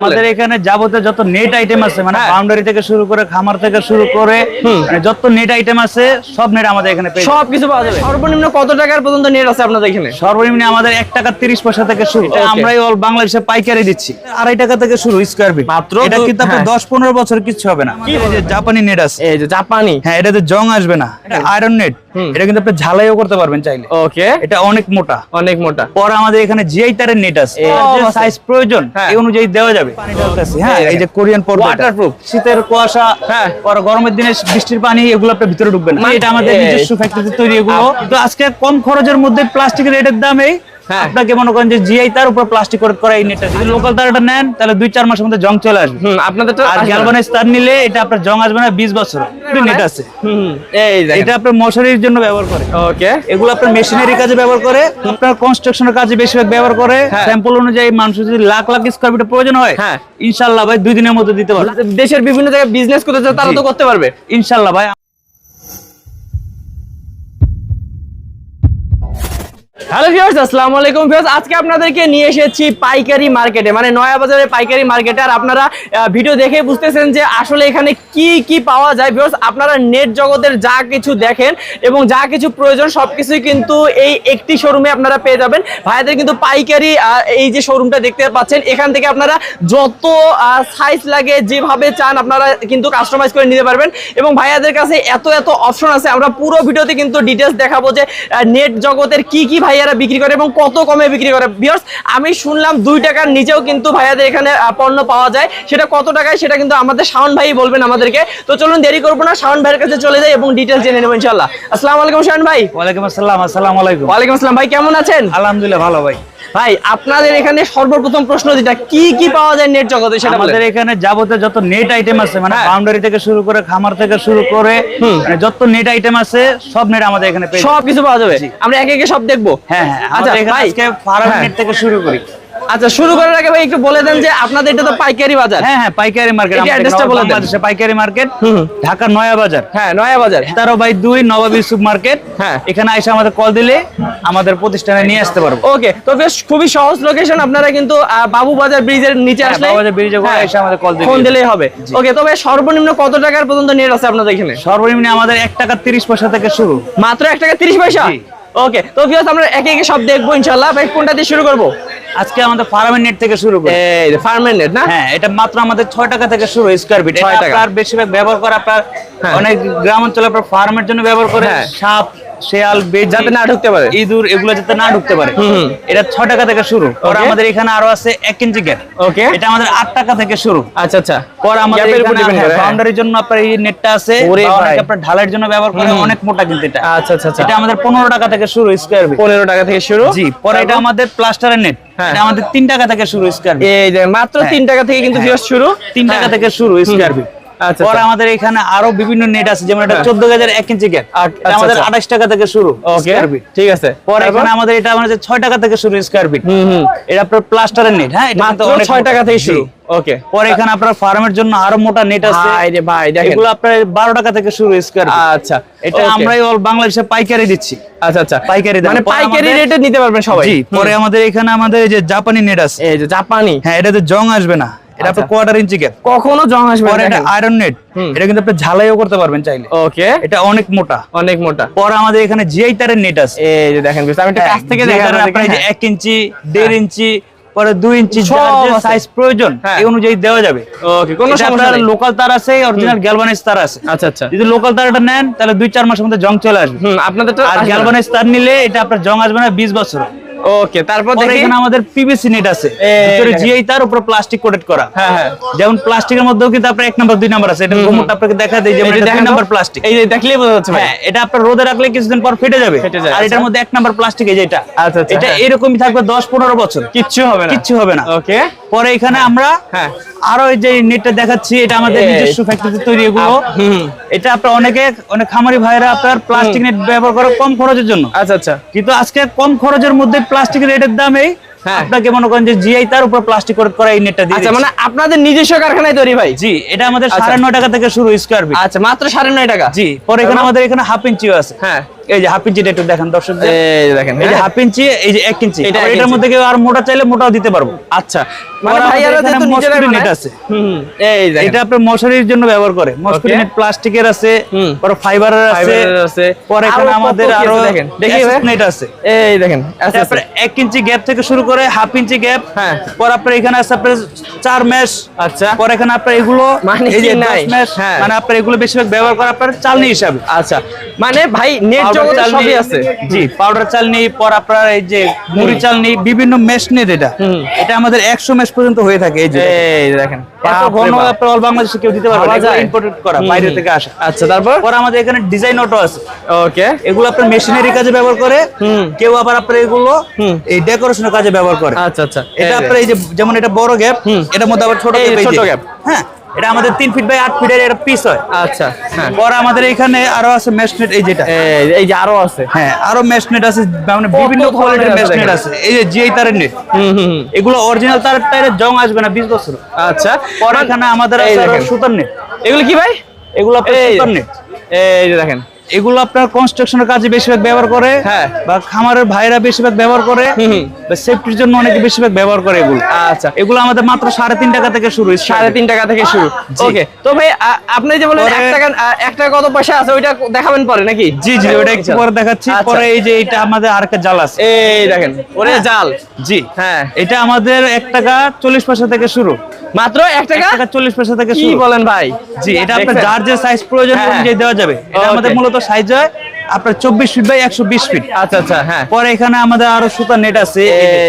আমাদের এখানে যাবতীয় যত নেট আইটেম আছে মানে হ্যাঁ। বাউন্ডারি থেকে শুরু করে খামার থেকে শুরু করে মানে যত নেট আইটেম আছে সব নেট আমাদের এখানে সব কিছু পাওয়া যাবে। সর্বনিম্ন কত টাকার পর্যন্ত নেট আছে আপনাদের এখানে? সর্বনিম্ন আমাদের এক টাকা তিরিশ পয়সা থেকে শুরু। আমরাই অল বাংলাদেশে পাইকারি দিচ্ছি। আড়াই টাকা থেকে শুরু স্কোয়ার ফিট মাত্র এটা কিন্তু আপনার হ্যাঁ। দশ পনেরো বছর কিছু হবে না। জাপানি নেট আছে। জাপানি হ্যাঁ এটাতে জং আসবে না। Iron net. এটা কিন্তু আপনি ঝালাইও করতে পারবেন চাইলে। ওকে। এটা অনেক মোটা। অনেক মোটা। পরে আমাদের এখানে জিআই তারের নেট আছে। এই। সাইজ প্রয়োজন হ্যাঁ। এই অনুযায়ী দেওয়া যাবে। হ্যাঁ এই যে কোরিয়ান পর্দা ওয়াটারপ্রুফ শীতের কুয়াশা হ্যাঁ। পরে গরমের দিনে বৃষ্টির পানি এগুলো আপনার ভিতরে ঢুকবেন না। মানে এটা আমাদের নিজস্ব ফ্যাক্টরিতে তৈরি এগুলো। তো আজকে কম খরচের মধ্যে প্লাস্টিকের রেটের দাম হ্যাঁ। আপনাকে মনে করেন যে জিআই তার উপর প্লাস্টিক কোট করা এই নেটটা যদি লোকাল তারটা নেন তাহলে দুই চার মাসের মধ্যে জং চলে আসবে। আপনাদের তো আর গ্যালভানাইজ তার নিলে এটা আপনার জং আসবে না বিশ বছর। নেট আছে। হুম এই এটা আপনার মশারির জন্য ব্যবহার করে। ওকে। এগুলো আপনার মেশিনারি কাজে ব্যবহার করে আপনার কনস্ট্রাকশনের কাজে বেশিরভাগ ব্যবহার করে। হ্যাঁ। স্যাম্পল অনুযায়ী মানুষ যদি লাখ লাখ স্কোয়ার ফিটের প্রয়োজন হয় হ্যাঁ। ইনশাল্লাহ ভাই দুই দিনের মধ্যে দিতে পারবে। দেশের বিভিন্ন জায়গায় বিজনেস করতে চায় তারা তো করতে পারবে। ইনশাল্লাহ ভাই হ্যালো ভিউয়ার্স আসসালামু আলাইকুম ভিউয়ার্স আজকে আপনাদেরকে নিয়ে এসেছি পাইকারি মার্কেটে মানে নয়া বাজারের পাইকারি মার্কেটে। আর আপনারা ভিডিও দেখে বুঝতেছেন যে আসলে এখানে কি কি পাওয়া যায়। ভিউয়ার্স আপনারা নেট জগতের যা কিছু দেখেন এবং যা কিছু প্রয়োজন, সবকিছুই কিন্তু এই একটি শোরুমে আপনারা পেয়ে যাবেন। ভাইয়াদের কিন্তু পাইকারি এই যে শোরুমটা দেখতে পাচ্ছেন, এখান থেকে আপনারা যত সাইজ লাগে, যেভাবে চান আপনারা কিন্তু কাস্টমাইজ করে নিতে পারবেন। এবং ভাইয়াদের কাছে এত এত অপশন আছে। আমরা পুরো ভিডিওতে কিন্তু ডিটেলস দেখাবো যে নেট জগতের কি কি ভাইয়ারা বিক্রি করে এবং কত কমে বিক্রি করে। ভিউয়ার্স আমি শুনলাম দুই টাকার নিচেও কিন্তু ভাইয়াদের এখানে পণ্য পাওয়া যায়। সেটা কত টাকায় সেটা কিন্তু আমাদের শাওন ভাই বলবেন আমাদেরকে। তো চলুন দেরি করব না শাওন ভাইয়ের কাছে চলে যাই এবং ডিটেলস জেনে নেব ইনশাল্লাহ আসসালামু আলাইকুম শাওন ভাই। ওয়ালাইকুম আসসালাম আসসালামু আলাইকুম। ওয়ালাইকুম আসসালাম ভাই কেমন আছেন? আলহামদুলিল্লাহ ভালো ভাই। ভাই আপনাদের এখানে সর্বপ্রথম প্রশ্ন যেটা কি কি পাওয়া যায় নেট জগতে সেটা আমাদের এখানে যাবতীয় যত নেট আইটেম আছে মানে হ্যাঁ। বাউন্ডারি থেকে শুরু করে খামার থেকে শুরু করে মানে যত নেট আইটেম আছে সব নেট আমাদের এখানে। সব কিছু পাওয়া যাবে আমরা একে একে সব দেখব হ্যাঁ হ্যাঁ আচ্ছা ভাই আজকে ফার্ম হ্যাঁ। নেট থেকে শুরু করি আচ্ছা শুরু করার আগে ভাই একটু বলে দেন যে আপনাদের এটা তো পাইকারি বাজার। হ্যাঁ হ্যাঁ পাইকারি মার্কেট এটা address টা বলে দেন। বাংলাদেশে পাইকারি মার্কেট ঢাকা নয়া বাজার। হ্যাঁ নয়া বাজার। তেরো বাই দুই নবাব ইউসুফ মার্কেট হ্যাঁ। এখানে এসে আমাদের কল দিলে আমাদের প্রতিষ্ঠানে নিয়ে আসতে পারব। ওকে তো বেশ খুবই সহজ লোকেশন আপনারা কিন্তু বাবু বাজার ব্রিজের নিচে হ্যাঁ, আসলে bridge এ করে হ্যাঁ, এসে আমাদের call দিলেই ফোন। দিলেই হবে। ওকে তবে সর্বনিম্ন কত টাকার পর্যন্ত নেট আছে আপনাদের এখানে? সর্বনিম্ন আমাদের এক টাকা তিরিশ পয়সা থেকে শুরু। মাত্র এক টাকা তিরিশ পয়সা? ওকে তো ভিউয়ার্স আমরা একে একে সব দেখব ইনশাল্লাহ ভাই কোনটা দিয়ে শুরু করব? আজকে আমাদের ফার্মের নেট থেকে শুরু করি এই ফার্মের নেট না হ্যাঁ এটা মাত্র আমাদের ছয় টাকা থেকে শুরু স্কোয়ার ফিট এটা। আপনার বেশিরভাগ ব্যবহার করে আপনার হ্যাঁ। অনেক গ্রাম অঞ্চলে আপনার ফার্মের জন্য ব্যবহার করে হ্যাঁ। সাপ শেয়াল বেজ যাতে না ঢুকতে পারে। ইঁদুর এগুলো যাতে না ঢুকতে পারে। এটা ছয় টাকা থেকে শুরু। পরে আমাদের এখানে আরও আছে এক ইঞ্চি গ্যাপ ওকে এটা আমাদের আট টাকা থেকে শুরু। আচ্ছা আচ্ছা। পরে আমাদের করে, হ্যাঁ। বাউন্ডারির জন্য আপনার এই নেটটা আছে। আপনার ঢালাইয়ের জন্য ব্যবহার করে অনেক মোটা কিন্তু এটা। আচ্ছা আচ্ছা আচ্ছা। এটা আমাদের পনেরো টাকা থেকে শুরু স্কোয়ার ফিট পনেরো টাকা থেকে শুরু। জি পরে এটা আমাদের প্লাস্টারের নেট হ্যাঁ। এটা আমাদের তিন টাকা থেকে শুরু স্কোয়ার ফিট এই মাত্র হ্যাঁ। তিন টাকা থেকে কিন্তু হ্যাঁ। শুরু। তিন টাকা হ্যাঁ। থেকে শুরু স্কোয়ার ফিট পরে আচ্ছা। আমাদের এখানে আরও বিভিন্ন নেট আছে যেমন এটা হ্যাঁ। চোদ্দ গেজের এক ইঞ্চি আচ্ছা, আমাদের আচ্ছা। আঠাশ টাকা থেকে শুরু ওকে স্কোয়ার ফিট ঠিক আছে। পরে এখানে আমাদের এটা আমাদের ছয় টাকা থেকে শুরু স্কোয়ার ফিট এটা আপনার প্লাস্টারের নেট হ্যাঁ? এটা ছয় টাকা থেকে শুরু। ওকে পরে এখানে আপনার ফার্মের জন্য আরও মোটা নেট আছে। ভাই দেখেন। এগুলো আপনার বারো টাকা থেকে শুরু স্কোয়ার আচ্ছা এটা. আমরাই অল বাংলাদেশে পাইকারি দিচ্ছি। আচ্ছা আচ্ছা। পাইকারি মানে পাইকারি রেটে নিতে পারবেন সবাই। জি পরে আমাদের এখানে আমাদের এই যে জাপানি নেট আছে। এই যে জাপানি। হ্যাঁ এটাতে জং আসবে না। আচ্ছা। কোয়ার্টার ইঞ্চি গ্যাপ কখনো জং আসবে পরে এটা আয়রন নেট এটা কিন্তু আপনি ঝালাইও করতে পারবেন চাইলে। ওকে এটা অনেক মোটা। অনেক মোটা। পরে আমাদের এখানে জিআই তারের নেট আছে। এই যে দেখেন আমি একটু কাছ থেকে GI দেখা তারের আপনার এই যে এক ইঞ্চি দেড় ইঞ্চি পরে ইঞ্চি। সাইজ প্রয়োজন হ্যাঁ। এই অনুযায়ী দেওয়া যাবে। ওকে কোনো সমস্যা আপনার নেই। লোকাল তার আছে অরিজিনাল গ্যালভানাইজ তার আছে। আচ্ছা আচ্ছা। যদি লোকাল তারটা নেন তাহলে দুই চার মাসের মধ্যে জং চলে আসবে। আপনাদের আর গ্যালভানাইজ তার নিলে এটা আপনার জং আসবে না বিশ বছর। ওকে তারপর পরে দেখি এখানে আমাদের পিভিসি নেট আছে। ভিতরে জিআই তার উপর প্লাস্টিক কোটেড করা। হ্যাঁ হ্যাঁ। যেমন প্লাস্টিকের মধ্যেও কিন্তু আপনার এক নাম্বার দুই নাম্বার আছে। এটা গোমরটা আপনাকে দেখা দেয় যেমন এটা নাম্বার প্লাস্টিক এই যে দেখলেই বোঝা যাচ্ছে ভাই। হ্যাঁ এটা আপনার রোদে রাখলে কিছুদিন পর ফেটে যাবে। আর এটার আচ্ছা। মধ্যে এক নাম্বার প্লাস্টিক এই যে এটা। আচ্ছা, আচ্ছা, এটা হ্যাঁ। এরকমই থাকবে দশ পনেরো বছর। কিচ্ছু হবে না। কিচ্ছু হবে না। ওকে পরে এখানে আমরা হ্যাঁ। আরও যে নেটটা দেখাচ্ছি এটা আমাদের নিজস্ব ফ্যাক্টরিতে তৈরি এগুলো। এটা আপনার অনেকে অনেক খামারি ভাইরা আপনার প্লাস্টিক নেট ব্যবহার করে কম খরচের জন্য। আচ্ছা আচ্ছা। কিন্তু আজকে কম খরচের মধ্যে প্লাস্টিক রেটের দামে হ্যাঁ। আপনাকে মনে করেন যে জিআই তার উপর প্লাস্টিক কোট করা এই নেটটা দিয়ে আচ্ছা মানে আপনাদের নিজস্ব কারখানায় তৈরি ভাই? জি এটা আমাদের আচ্ছা। সাড়ে নয় টাকা থেকে শুরু স্কোয়ার ফিট আচ্ছা মাত্র সাড়ে নয় টাকা? জি পরে এখানে আমাদের এখানে হাফ ইঞ্চিও আছে। হ্যাঁ। এই যে হাফ ইঞ্চিটা একটু দেখেন দর্শক এই দেখেন এই যে হ্যাঁ। হাফ ইঞ্চি এই যে এক ইঞ্চি। এটার মধ্যে কেউ আর মোটা চাইলে মোটাও দিতে পারব। আচ্ছা। মানে ভাইয়ারা যেহেতু নিজেরা net আছে। হুম, এই দেখেন। এটা আপনার মশারির জন্য ব্যবহার করে। Okay. নেট প্লাস্টিকের আছে। পরে ফাইবারের আছে আছে। পরে এখানে আমাদের আরও দেখেন? দেখি নেট আছে। এই দেখেন আচ্ছা তারপরে এক ইঞ্চি গ্যাপ থেকে শুরু করে হাফ ইঞ্চি গ্যাপ হ্যাঁ। পর আপনার এখানে আছে আপনার চার মেশ আচ্ছা। পর এখানে আপনার এগুলো মানে এই যে কি দশ নাই? মেশ হ্যাঁ। মানে আপনার এগুলো বেশিরভাগ ব্যবহার করে আপনার চালনি হিসাবে। আচ্ছা। মানে ভাই নেট জগতে চালনি, সবই আছে। জি পাউডার চালনি পর আপনার এই যে মুড়ি চালনি বিভিন্ন মেশ নেট এটা এটা আমাদের একশো মেশ পর্যন্ত হয়ে থাকে এই যে। এই দেখেন। এত ঘন আপনার অল বাংলাদেশে কেউ দিতে পারবে না যায়? করা বাইরে থেকে আসা। আচ্ছা তারপর? পর আমাদের এখানে ডিজাইন অটো আছে। ওকে। এগুলো আপনার মেশিনারি কাজে ব্যবহার করে কেউ আবার আপনার এগুলো। এই ডেকোরেশনের কাজে ব্যবহার করে। আচ্ছা আচ্ছা। এটা আপনার এই যে যেমন এটা বড় গ্যাপ এটার মধ্যে আবার ছোট গ্যাপ হ্যাঁ। এটা আমাদের তিন ফিট বাই আট ফিটের এটা পিস হয়। আচ্ছা হ্যাঁ। পর আমাদের এখানে আরও আছে মেশনেট এই যেটা। এই যে আরও আছে। হ্যাঁ আরও মেশনেট আছে মানে বিভিন্ন কোয়ালিটির মেশনেট আছে এই যে জিআই তারের নেট হুম হুম হুম। এগুলো অরিজিনাল তারের টায়ারে জং আসবে না বিশ বছর। আচ্ছা। পরে এখানে আমাদের সুতার নেট এগুলো কি ভাই? এগুলো সুতার নেট এই যে দেখেন। এগুলো আপনার কনস্ট্রাকশনের কাজে বেশিরভাগ ব্যবহার করে হ্যাঁ। বা খামারের ভাইরা বেশিরভাগ ব্যবহার করে। বা সেফটির জন্য অনেকে বেশিরভাগ ব্যবহার করে এগুলো। আচ্ছা। এগুলো আমাদের মাত্র সাড়ে তিন টাকা থেকে শুরু সাড়ে তিন টাকা থেকে শুরু। ওকে তো ভাই আপনি যে বলেন এক টাকা এক টাকা কত পয়সা আছে ওইটা দেখাবেন পরে নাকি? জি জি ওটা একটু পরে দেখাচ্ছি। আচ্ছা। পরে এই যে এটা আমাদের আর একটা জাল আছে। এই দেখেন ওরে জাল। জি। হ্যাঁ। এটা আমাদের এক টাকা চল্লিশ পয়সা থেকে শুরু। মাত্র এক এক টাকা টাকা চল্লিশ পয়সা থেকে কি শুরু। বলেন ভাই? জি এটা আপনার? যার যে সাইজ প্রয়োজন হ্যাঁ, অনুযায়ী দেওয়া যাবে। এটা আমাদের মূলত সাইজ হয় আপনার চব্বিশ ফিট বাই একশো বিশ ফিট আচ্ছা আচ্ছা হ্যাঁ। পরে এখানে আমাদের আরও সুতা নেট আছে।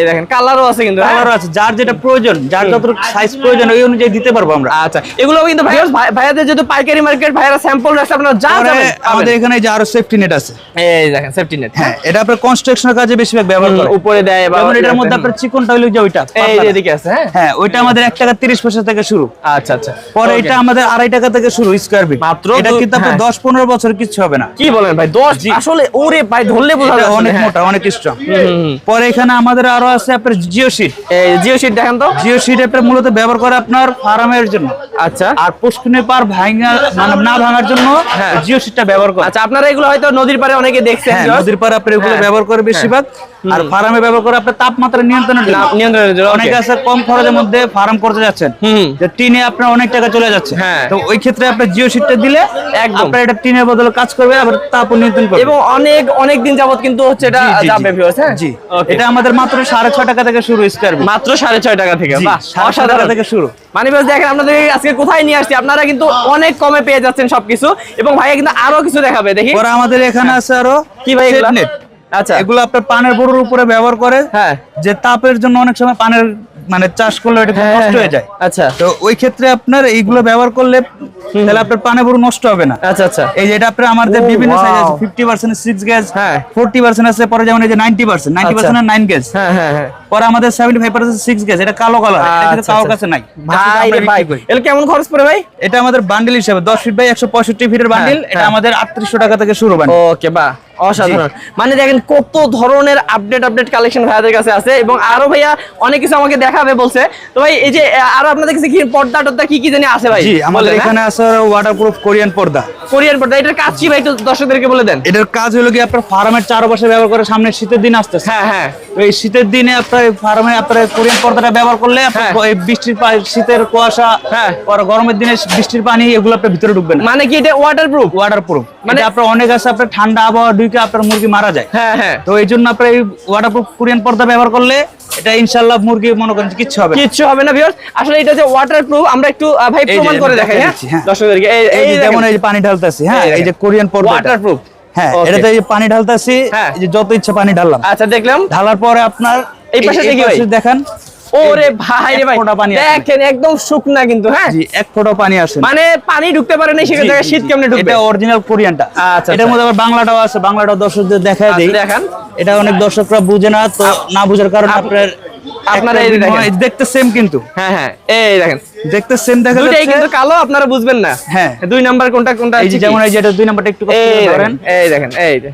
দেখেন কালারও আছে কিন্তু হ্যাঁ? কালার আছে যার যেটা প্রয়োজন যার যতটুকু সাইজ প্রয়োজন ওই অনুযায়ী দিতে পারব আমরা। আচ্ছা এগুলো কিন্তু ভাই- ভাইয়াদের যেহেতু পাইকারি মার্কেট ভাইয়ারা স্যাম্পল রাখছে আপনারা যা যাবেন আমাদের এখানে যে আরও সেফটি নেট আছে। এই দেখেন সেফটি নেট হ্যাঁ এটা আপনার কনস্ট্রাকশনের কাজে বেশিরভাগ ব্যবহার করে। উপরে দেয় বা এটার মধ্যে আপনার চিকনটা হইল যে ওইটা এই যে এদিকে আছে হ্যাঁ? হ্যাঁ ওইটা আমাদের এক টাকা তিরিশ পয়সা থেকে শুরু। আচ্ছা আচ্ছা। পরে এটা আমাদের আড়াই টাকা থেকে শুরু স্কোয়ার ফিট মাত্র এটা কিন্তু আপনার হ্যাঁ। দশ পনেরো বছর কিছু হবে না। কি বলেন ভাই দশ আসলে ওরে ভাই ধরলে বোঝা যায় অনেক হ্যাঁ। মোটা অনেক স্ট্রং। পরে এখানে আমাদের আরও আছে আপনার জিও শিট এই জিও শিট দেখেন তো। জিও শিট আপনার মূলত ব্যবহার করে আপনার ফার্মের জন্য। আচ্ছা। আর পুষ্কিনের পার ভাঙা মানে না ভাঙার জন্য হ্যাঁ। জিও শিটটা ব্যবহার করে। আচ্ছা আপনারা এগুলো হয়তো নদীর পাড়ে অনেকে দেখছেন হ্যাঁ নদীর পারে আপনার এগুলো। ব্যবহার করে বেশিরভাগ। আর ফার্মে ব্যবহার করে আপনার তাপমাত্রা নিয়ন্ত্রণের জন্য না- নিয়ন্ত্রণের জন্য, অনেকে আছে কম খরচের মধ্যে ফার্ম করতে যাচ্ছেন। টিনে আপনার অনেক টাকা চলে যাচ্ছে। হ্যাঁ। তো ওই ক্ষেত্রে আপনার জিও শিটটা দিলে একদম। আপনার এটা টিনের বদলে কাজ করবে আবার তাপ নিয়ন্ত্রণ করবে। এবং অনেক অনেক দিন যাবত কিন্তু হচ্ছে এটা। যাবে viewers, হ্যাঁ? জি। এটা আমাদের মাত্র সাড়ে ছয় টাকা থেকে শুরু স্কোয়ার মাত্র সাড়ে ছয় টাকা থেকে বাহ সাড়ে ছয় অসাধারণ। টাকা থেকে শুরু। মানে বেশ দেখেন আপনাদের আজকে কোথায় নিয়ে আসছি আপনারা কিন্তু অনেক কমে পেয়ে যাচ্ছেন সবকিছু। এবং ভাইয়া কিন্তু আরও কিছু দেখাবে দেখি। পরে আমাদের এখানে আছে আরও কি ভাই এগুলা? আচ্ছা। এগুলো আপনার পানের বড়ুর উপরে ব্যবহার করে হ্যাঁ। যে তাপের জন্য অনেক সময় পানের মানে চাষ করলে এটা খুব হ্যাঁ, নষ্ট হয়ে হ্যাঁ। যায়। আচ্ছা। তো ওই ক্ষেত্রে আপনার এইগুলো ব্যবহার করলে তাহলে আপনার পানে বড় নষ্ট হবে না। আচ্ছা আচ্ছা। এই যে এটা আপনার আমাদের বিভিন্ন সাইজ আছে wow. Fifty percent six gas হ্যাঁ। ফোরটি পার্সেন্ট আছে পরে যেমন এই যে নাইনটি পার্সেন্ট নাইনটি আচ্ছা। পার্সেন্ট নাইন গ্যাস হ্যাঁ হ্যাঁ হ্যাঁ। পরে আমাদের seventy five percent six gas এটা কালো কালার এটা কিন্তু আচ্ছা, কারোর আচ্ছা। কাছে নাই। ভাই রে ভাই এর কেমন খরচ পড়ে ভাই? এটা আমাদের বান্ডিল হিসেবে দশ ফিট বাই একশো পঁয়ষট্টি ফিটের বান্ডিল এটা হ্যাঁ। আমাদের আটত্রিশশো টাকা থেকে শুরু বান্ডিল ওকে বাহ। অসাধারণ। মানে দেখেন কত ধরনের আপডেট আপডেট কালেকশন ভাইয়াদের কাছে আছে এবং আরও ভাইয়া অনেক কিছু আমাকে দেখাবে বলছে। তো ভাই এই যে আরও আপনাদের কাছে কি পর্দা টর্দা কি কি জানি আছে ভাই? জি আমাদের হ্যাঁ? এখানে আছে ওয়াটারপ্রুফ কোরিয়ান পর্দা। কোরিয়ান পর্দা এটার কাজ কি ভাই একটু দর্শকদেরকে বলে দেন? এটার কাজ হলো কি আপনার ফার্মের চারপাশে ব্যবহার করে সামনে শীতের দিন আসতেছে। হ্যাঁ হ্যাঁ। এই শীতের দিনে আপনার ফার্মে আপনার কোরিয়ান পর্দাটা ব্যবহার করলে আপনার হ্যাঁ। এই বৃষ্টির শীতের কুয়াশা হ্যাঁ। গরমের দিনে বৃষ্টির পানি এগুলো আপনার ভিতরে ঢুকবে না। মানে কি এটা ওয়াটারপ্রুফ ওয়াটারপ্রুফ মানে আপনার অনেক আছে আপনার ঠান্ডা আবহাওয়া ঢুকে আপনার মুরগি মারা যায় হ্যাঁ হ্যাঁ তো এই জন্য আপনার এই ওয়াটার প্রুফ কোরিয়ান পর্দা ব্যবহার করলে এটা ইনশাল্লাহ মুরগি মনে করেন কিচ্ছু হবে। কিচ্ছু হবে না ভিউয়ার্স আসলে এটা যে ওয়াটার প্রুফ আমরা একটু ভাই প্রমাণ করে দেখাই হ্যাঁ হ্যাঁ। দর্শকদেরকে এই এই যেমন এই যে পানি ঢালতেছি হ্যাঁ এই যে কোরিয়ান পর্দা ওয়াটারপ্রুফ হ্যাঁ Okay. এটাতে পানি ঢালতেছি হ্যাঁ। যত ইচ্ছা পানি ঢাললাম আচ্ছা দেখলাম ঢালার পরে আপনার এই পাশে দেখি। দেখেন ওরে ভাই রে ভাই ফোঁটা পানি আসে না। দেখেন একদম শুকনা কিন্তু হ্যাঁ? জি এক ফোঁটা পানি আসে মানে পানি ঢুকতে পারে না সেখানে জায়গায় শীত কেমনে ঢুকবে? এটা অরিজিনাল কোরিয়ানটা আচ্ছা, এটার আচ্ছা। মধ্যে আবার বাংলাটাও আছে বাংলাটাও দর্শকদের দেখায় আচ্ছা, দেই। দেখান। এটা অনেক দর্শকরা বুঝে না তো না বুঝার কারণে আপনার আপনারা এই দেখেন। দেখতে সেম কিন্তু। হ্যাঁ হ্যাঁ এই দেখেন। দেখতে সেম দেখা কিন্তু কালো আপনারা বুঝবেন না। হ্যাঁ। দুই নাম্বার কোনটা কোনটা এই যেমন এই দুই নাম্বারটা একটু এই দেখেন ধরেন এই দেখেন এই যে।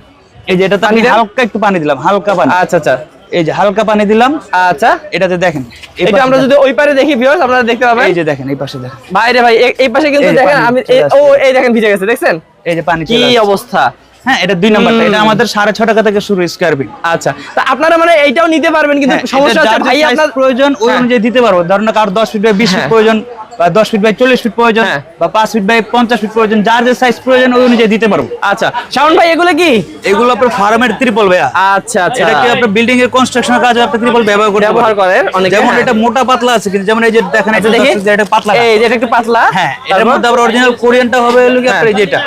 এই যে এটাতে আমি হালকা একটু পানি দিলাম হালকা পানি। আচ্ছা আচ্ছা। এই যে হালকা পানি দিলাম। আচ্ছা এটাতে দেখেন। এটা আমরা যদি ওই পারে দেখি ভিউয়ার্স আপনারা দেখতে পাবেন। এই যে দেখেন এই পাশে দেখেন। ভাই রে ভাই এই পাশে কিন্তু দেখেন আমি ও এই দেখেন ভিজে গেছে দেখছেন? এই যে পানি কি অবস্থা? হ্যাঁ এটা দুই নাম্বারটা। এটা আমাদের সাড়ে ছ টাকা থেকে শুরু স্কোয়ার ফিট আচ্ছা তা আপনারা মানে এইটাও নিতে পারবেন কিন্তু হ্যাঁ, সমস্যা ভাই আপনার প্রয়োজন ওই হ্যাঁ। অনুযায়ী দিতে পারব। ধরেন কার দশ ফিট বাই বিশ ফিট হ্যাঁ। প্রয়োজন বা দশ ফিট বাই চল্লিশ ফিট প্রয়োজন। বা পাঁচ ফিট বাই পঞ্চাশ ফিট প্রয়োজন যার যে সাইজ প্রয়োজন ওই অনুযায়ী দিতে পারব। আচ্ছা শাওন ভাই এগুলো কি? এগুলো আপনার ফার্মের ত্রিপল ভাইয়া। আচ্ছা আচ্ছা। এটা কি আপনার বিল্ডিং এর কনস্ট্রাকশন কাজে আপনি ত্রিপল ব্যবহার করতে ব্যবহার করেন অনেকে, যেমন। এটা মোটা পাতলা আছে কিন্তু যেমন এই যে দেখেন এটা আচ্ছা, দেখি। দেখি এটা পাতলা। এই যেটা একটু পাতলা। হ্যাঁ তারপর? মধ্যে আবার অরিজিনাল কোরিয়ানটা হবে হলো কি আপনার এই যেটা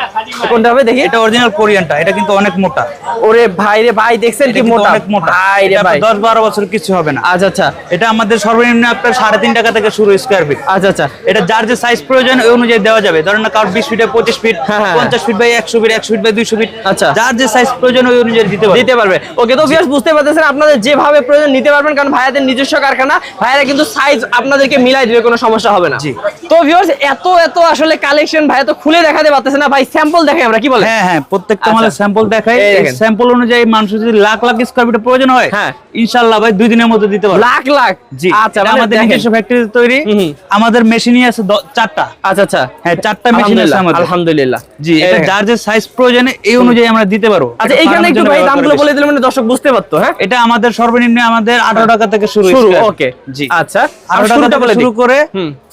কোনটা হবে দেখি। এটা অরিজিনাল কোরিয়ানটা এটা কিন্তু অনেক মোটা। ওরে ভাই রে ভাই দেখছেন কি মোটা? অনেক মোটা। ভাই রে ভাই। আপনার দশ বারো বছর কিছু হবে না। আচ্ছা আচ্ছা। এটা আমাদের সর্বনিম্ন আপনার সাড়ে তিন টাকা থেকে শুরু স্কোয়ার ফিট আচ্ছা আচ্ছা। এটা যার যে সাইজ প্রয়োজন ওই অনুযায়ী দেওয়া যাবে। ধরেন না কারোর বিশ ফিটে পঁচিশ ফিট হ্যাঁ, হ্যাঁ। পঞ্চাশ ফিট বাই একশো ফিট একশো ফিট বাই দুইশো ফিট আচ্ছা। যার যে সাইজ প্রয়োজন ওই অনুযায়ী দিতে পারবে। দিতে পারবে। ওকে তো ভিউয়ার্স বুঝতে পারতেছেন আপনাদের যেভাবে প্রয়োজন নিতে পারবেন কারণ ভাইয়াদের নিজস্ব কারখানা ভাইয়ারা কিন্তু সাইজ আপনাদেরকে মিলাই দিবে কোনো সমস্যা হবে না। জি। তো ভিউয়ার্স এত এত আসলে কালেকশন ভাইয়া তো খুলে দেখাতে পারতেছে না। ভাই স্যাম্পল দেখাই আমরা কি বলে হ্যাঁ হ্যাঁ প্রত্যেকটা আচ্ছা। মালের স্যাম্পল দেখাই স্যাম্পল অনুযায়ী মানুষের যদি লাখ লাখ স্কোয়ার ফিটের প্রয়োজন হয় হ্যাঁ। ইনশাল্লাহ ভাই দুই দিনের মধ্যে দিতে পারবে। লাখ লাখ? জি। আচ্ছা আমাদের নিজস্ব ফ্যাক্টরি তৈরি। আমাদের মেশিনই আছে চারটা। আচ্ছা আচ্ছা। হ্যাঁ চারটা মেশিন আছে আমাদের। আলহামদুলিল্লাহ। জি এটা যার যে সাইজ প্রয়োজন এই অনুযায়ী আমরা দিতে পারব। আচ্ছা এইখানে একটু ভাই দামগুলো বলে দিলে মানে দর্শক বুঝতে পারতো হ্যাঁ? এটা আমাদের সর্বনিম্ন আমাদের আঠারো টাকা থেকে শুরু শুরু ওকে জি। আচ্ছা আর আঠারো টাকা থেকে শুরু করে।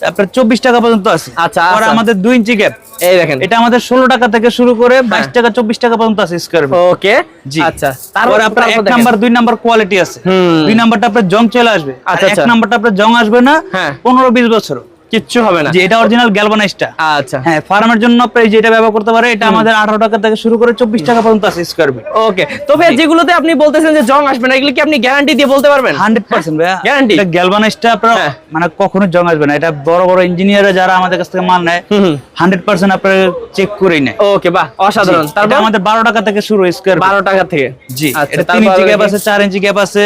আপনার চব্বিশ টাকা পর্যন্ত আছে। আচ্ছা, আচ্ছা। আমাদের দুই ইঞ্চি গ্যাপ এই দেখেন। এটা আমাদের ষোলো টাকা থেকে শুরু করে বাইশ হ্যাঁ। টাকা চব্বিশ টাকা পর্যন্ত আছে স্কোয়ার ওকে জি। আচ্ছা তারপর আপনার এক নাম্বার দুই নাম্বার কোয়ালিটি আছে। দুই নাম্বারটা আপনার জং চলে আসবে। আচ্ছা, এক আচ্ছা। নাম্বারটা আপনার জং আসবে না হ্যাঁ। পনেরো বিশ বছর কিচ্ছু হবে না। যে এটা অরিজিনাল গ্যালভানাইজটা আচ্ছা। হ্যাঁ ফার্মের জন্য আপনি যেটা ব্যবহার করতে পারে এটা আমাদের আঠারো টাকা থেকে শুরু করে চব্বিশ টাকা পর্যন্ত আছে স্কোয়ার ফিট ওকে তবে যেগুলোতে আপনি বলতেছেন যে জং আসবে না এগুলো কি আপনি গ্যারান্টি দিয়ে বলতে পারবেন? হান্ড্রেড পার্সেন্ট ভাইয়া। Guarantee? এটা গ্যালভানাইজটা আপনার। মানে কখনো জং আসবে না। এটা বড় বড় ইঞ্জিনিয়াররা যারা আমাদের কাছ থেকে মাল নেয় হুম, হুম। হান্ড্রেড পার্সেন্ট আপনার চেক করেই নেয় ওকে বাহ অসাধারণ। তারপর? আমাদের বারো টাকা থেকে শুরু স্কোয়ার বারো টাকা থেকে। জি আচ্ছা এটা ইঞ্চি গ্যাপ আছে চার ইঞ্চি গ্যাপ আছে।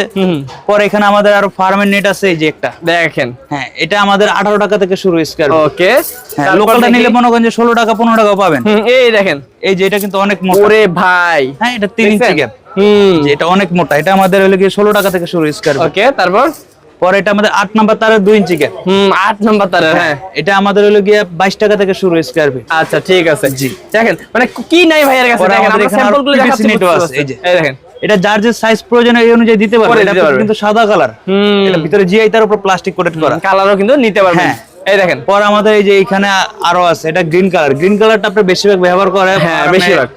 পরে এখানে আমাদের আরও ফার্মের নেট আছে এই যে একটা। দেখেন। হ্যাঁ এটা আমাদের আঠারো টাকা থেকে শুরু স্কোয়ার ওকে লোকালটা নিলে মনে করেন যে ষোলো টাকা পনেরো টাকা পাবেন। এই দেখেন। এই যে এটা কিন্তু অনেক মোটা। ওরে ভাই। হ্যাঁ এটা তিন ইঞ্চি গ্যাপ হুম। এটা অনেক মোটা। এটা আমাদের হলো গিয়ে ষোলো টাকা থেকে শুরু স্কোয়ার ওকে তারপর? পরে এটা আমাদের আট নাম্বার তারের দুই ইঞ্চি গ্যাপ হুম আট নাম্বার তারের হ্যাঁ। এটা আমাদের হলো গিয়ে বাইশ টাকা থেকে শুরু স্কোয়ার ফিট আচ্ছা ঠিক আছে। জি। দেখেন মানে কি নাই ভাইয়ের কাছে? দেখেন আমরা স্যাম্পলগুলো দেখাচ্ছি এই যে। দেখেন। এটা যার যে সাইজ প্রয়োজন এই অনুযায়ী দিতে পারবে। এটা কিন্তু সাদা কালার এটা ভিতরে জিআই তার উপর প্লাস্টিক কোটেড করা। কালারও কিন্তু নিতে পারবেন। হ্যাঁ। এই দেখেন। পর আমাদের এই যে এখানে আরও আছে এটা গ্রিন কালার গ্রিন কালারটা আপনার বেশিরভাগ ব্যবহার করে হ্যাঁ, বেশিরভাগ।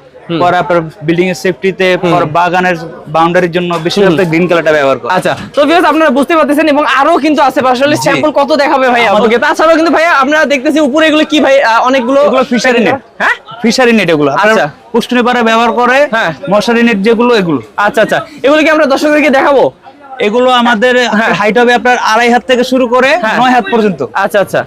পরে আপনার বিল্ডিং এর সেফটিতে বাগানের বাউন্ডারির জন্য বেশিরভাগ গ্রিন কালারটা ব্যবহার করে। আচ্ছা তো ভিউয়ার্স আপনারা বুঝতে পারতেছেন এবং আরও কিন্তু আছে আসলে স্যাম্পল কত দেখাবে ভাই আমাদের- ওকে তাছাড়াও কিন্তু ভাই আপনারা দেখতেছি উপরে এগুলো কি ভাই অনেকগুলো এগুলো ফিশারি নেট হ্যাঁ? ফিশারি নেট এগুলো। আচ্ছা। পাড়া ব্যবহার করে হ্যাঁ। মশারি নেট যেগুলো এগুলো। আচ্ছা আচ্ছা। এগুলো কি আমরা দর্শকদেরকে দেখাবো? এগুলো আমাদের হাইট হবে আপনার আড়াই হাত থেকে শুরু করে হ্যাঁ। নয় হাত পর্যন্ত আচ্ছা আচ্ছা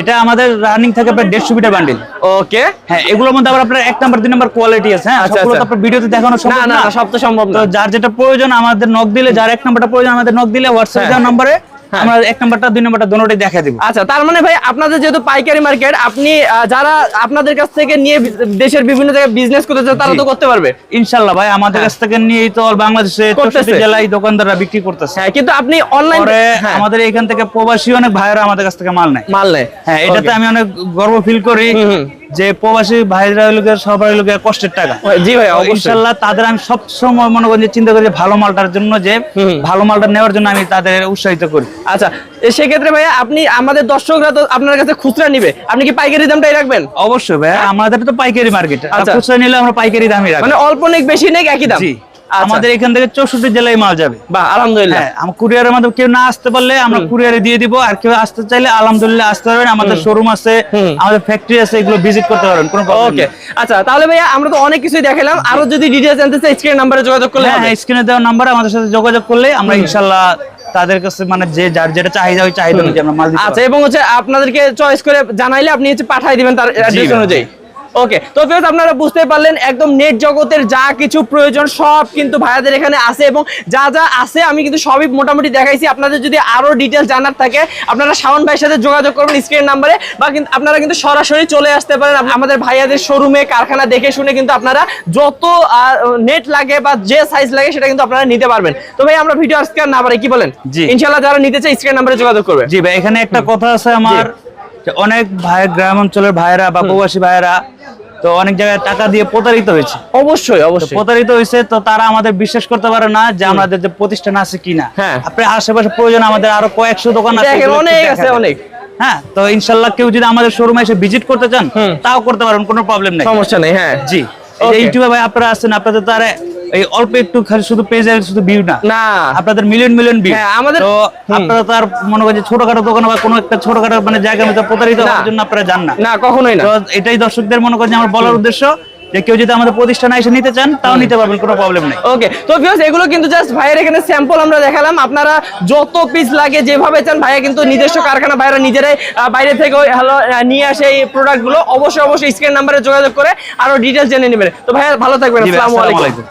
এটা আমাদের রানিং থাকে আপনার দেড়শো মিটার বান্ডিল ওকে হ্যাঁ এগুলোর মধ্যে আবার আপনার এক নাম্বার দুই নাম্বার কোয়ালিটি আছে হ্যাঁ আচ্ছা, সবগুলো তো আচ্ছা। আপনার ভিডিওতে দেখানো সম্ভব না সব তো সম্ভব তো না যার যেটা প্রয়োজন আমাদের নক দিলে যার এক নাম্বারটা প্রয়োজন আমাদের নক দিলে হোয়াটসঅ্যাপ হ্যাঁ। দেওয়ার নম্বরে হ্যাঁ। আমরা এক নাম্বারটা দুই নাম্বারটা দোনোটাই দেখা দিব। আচ্ছা তার মানে ভাই আপনাদের যেহেতু পাইকারি মার্কেট আপনি যারা আপনাদের কাছ থেকে নিয়ে দেশের বিভিন্ন জায়গায় বিজনেস করতে চায় তারা তো করতে পারবে। ইনশাল্লাহ ভাই আমাদের হ্যাঁ। কাছ থেকে নিয়েই তো বাংলাদেশে। চৌষট্টি জেলায় দোকানদাররা বিক্রি করতেছে। হ্যাঁ কিন্তু আপনি অনলাইন পরে আমাদের এখান থেকে প্রবাসী অনেক ভাইরা আমাদের কাছ থেকে মাল নেয়। মাল নেয়। হ্যাঁ এটাতে আমি অনেক গর্ব ফিল করি। যে প্রবাসী ভাইরা লোকের সবাই লোকের কষ্টের টাকা। জি ভাই ইনশাল্লাহ তাদের আমি সবসময় মনে করি চিন্তা করি ভালো মালটার জন্য যে ভালো মালটা নেওয়ার জন্য আমি তাদের উৎসাহিত করি। আচ্ছা সেক্ষেত্রে ভাইয়া আপনি আমাদের দর্শকরা তো আপনার কাছে খুচরা নিবে। আপনি কি পাইকারি দামটাই রাখবেন? অবশ্যই ভাই আমাদের তো পাইকারি মার্কেট। আচ্ছা। খুচরা নিলে আমরা পাইকারি দামই রাখব। মানে অল্প নেক বেশি নেই একই দাম। আমাদের এখান থেকে চৌষট্টি জেলায় মাল যাবে। বাহ আলহামদুলিল্লাহ। হ্যাঁ আমার কুরিয়ারের মাধ্যমে কেউ না আসতে পারলে আমরা কুরিয়ারে দিয়ে দিব আর কেউ আসতে চাইলে আলহামদুলিল্লাহ আসতে পারবেন। আমাদের শোরুম আছে আমাদের ফ্যাক্টরি আছে এগুলো ভিজিট করতে পারবেন কোনো ওকে আচ্ছা তাহলে ভাইয়া আমরা তো অনেক কিছুই দেখালাম। আরও যদি ডিটেইলস জানতে চাই স্ক্রিন নাম্বারে যোগাযোগ করলে হ্যাঁ হবে। হ্যাঁ স্ক্রিনে দেওয়া নাম্বার আমাদের সাথে যোগাযোগ করলে আমরা ইনশাল্লাহ তাদের কাছে মানে যে যার যেটা চাহিদা ওই চাহিদা অনুযায়ী আমরা মাল দিতে আচ্ছা এবং হচ্ছে আপনাদেরকে চয়েস করে জানাইলে আপনি হচ্ছে পাঠিয়ে দিবেন তার অ্যাড্রেস অনুযায়ী। ওকে তো ফেরত আপনারা বুঝতে পারলেন একদম নেট জগতের যা কিছু প্রয়োজন সব কিন্তু ভাইয়াদের এখানে আছে এবং যা যা আছে আমি কিন্তু সবই মোটামুটি দেখাইছি। আপনাদের যদি আরও ডিটেলস জানার থাকে আপনারা শাওন ভাইয়ের সাথে যোগাযোগ করবেন স্ক্রিন নাম্বারে বা কিন্তু আপনারা কিন্তু সরাসরি চলে আসতে পারেন। আমাদের ভাইয়াদের শোরুমে কারখানা দেখে শুনে কিন্তু আপনারা যত নেট লাগে বা যে সাইজ লাগে সেটা কিন্তু আপনারা নিতে পারবেন। তো ভাই আমরা ভিডিও আজকে না পারি কি বলেন? জি। ইনশাল্লাহ যারা নিতে চাই স্ক্রিন নাম্বারে যোগাযোগ করবে। জি ভাই এখানে একটা কথা আছে আমার অনেক ভাই গ্রাম অঞ্চলের ভাইরা বা প্রবাসী ভাইরা তো অনেক জায়গায় টাকা দিয়ে প্রতারিত হয়েছে। অবশ্যই অবশ্যই। প্রতারিত হয়েছে তো তারা আমাদের বিশ্বাস করতে পারে না যে আমাদের যে প্রতিষ্ঠান আছে কিনা। আপনার আপনি আশেপাশে প্রয়োজন আমাদের আরও কয়েকশো দোকান আছে অনেক আছে, অনেক। হ্যাঁ তো ইনশাল্লাহ কেউ যদি আমাদের শোরুমে এসে ভিজিট করতে চান তাও করতে পারেন কোনো প্রবলেম নেই। সমস্যা নেই হ্যাঁ। জি। Okay. ইউটিউবে ভাই আপনারা আছেন আপনাদের তো আর এই অল্প একটু খালি শুধু পেজের শুধু ভিউ না না। আপনাদের মিলিয়ন মিলিয়ন ভিউ আমাদের- তো আপনারা তো আর মনে করেন ছোটখাটো দোকান বা কোনো একটা ছোটখাটো মানে জায়গার মধ্যে প্রতারিত হওয়ার জন্য আপনারা যান না। না কখনোই না। তো এটাই দর্শকদের মনে করেন আমার বলার উদ্দেশ্য যে কেউ যদি আমাদের প্রতিষ্ঠানে এসে নিতে চান তাও নিতে পারবেন কোনো প্রবলেম নেই। ওকে তো ভিউয়ার্স এগুলো কিন্তু জাস্ট ভাইয়ের এখানে স্যাম্পল আমরা দেখালাম। আপনারা যত পিস লাগে যেভাবে চান ভাইয়া কিন্তু নিজস্ব কারখানা ভাইরা নিজেরাই বাইরে থেকে আহ, নিয়ে আসে এই প্রোডাক্টগুলো অবশ্যই অবশ্যই স্ক্রিন নাম্বারে যোগাযোগ করে আরও ডিটেলস জেনে নেবেন। তো ভাইয়া ভালো থাকবেন। আসসালামু আলাইকুম।